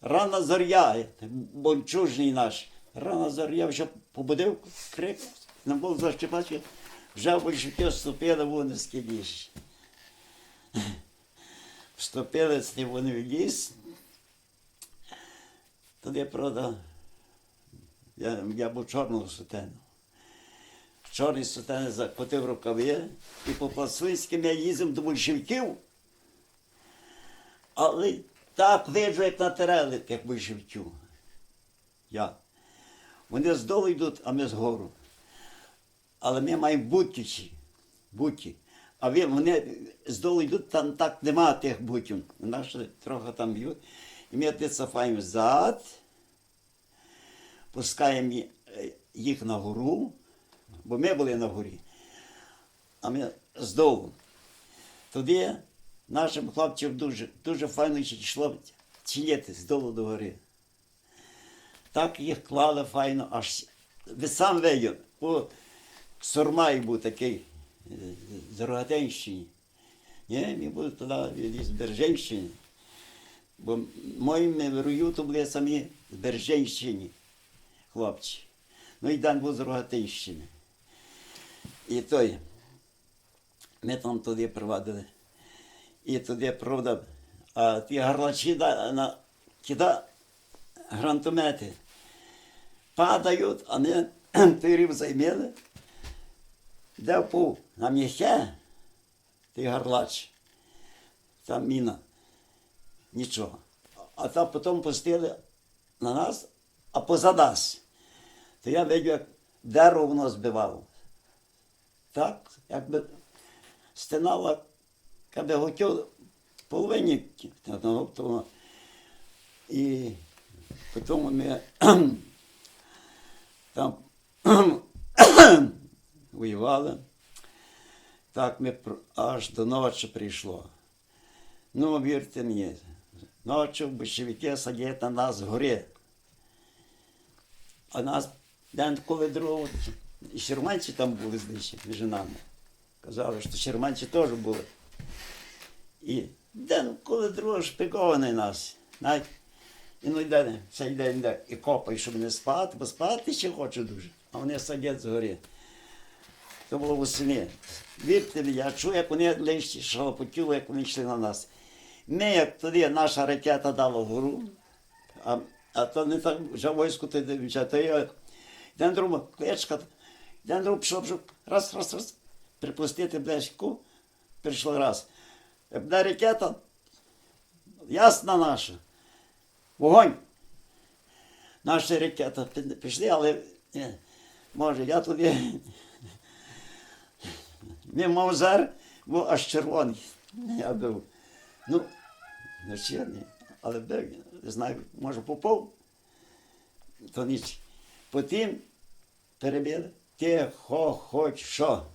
Рана зоря, бончужний наш. Рана зоря вже побудив крик, не було защипати, вже в большевики вступили вони з ліс. Вступили з ним в ліс. Тоді, правда, я, я був чорного сутену. Чорний сутен закотив рукави, і по Пласвинським я їздив до большевиків. Але так виджу, як натерели тих большевиків. Я. Вони здолу йдуть, а ми згору. Але ми маємо бутічі. Буті. А вони здолу йдуть, там так нема тих бутів. Наші трохи там б'ють. І ми ти цафаємо зад, пускаємо е, їх на гору, бо ми були на горі, а ми здолу. Тоді нашим хлопцям дуже, дуже файно йшло тіліти з долу до гори. Так їх клали файно, аж ви сам видів, бо Сурмай був такий е, з Рогатинщини. Ні, ми були туди з Береженщини. Бо моїм рою то були самі з Береженщини хлопці. Ну і Дан був з Рогатинщини. І той, ми там туди провадили. І туди, правда, а ті гарлачі да, на, кида гранатомети падають, а ми той рів займели. Де впав на м'яке, той гарлач, там міна, нічого. А там потім пустили на нас, а поза нас. То я бачив, як дерево воно збивало. Так, якби стинала, якби хотів половині. І потім ми там воювали. Так ми аж до ночі прийшло. Ну, вірте мені, ночі большевики сидять на нас згори. А нас день коли другого, і шерманці там були знищені між нами. Казали, що шерманці теж були. І день коли другого шпикований нас. Навіть і ну цей день йде і копає, щоб не спати, бо спати ще хочу дуже. А вони сидять згорі. Це було восени. Вірте мені, я чую, як вони лише шалопотіли, як вони йшли на нас. Ми, як тоді наша ракета дала вгору, а, а то не так вже військо то я йдемо другу, кличка, йдемо другу, пішов, раз, раз, раз, припустити блешку, прийшло раз. Буде ракета, ясна наша, вогонь. Наші ракета пішли, але може я тобі не мавзар, бо аж червоний. Я був. Ну, не чорний, але був, не знаю, може попав, то ніч. Потім перебили, тихо, хоч що.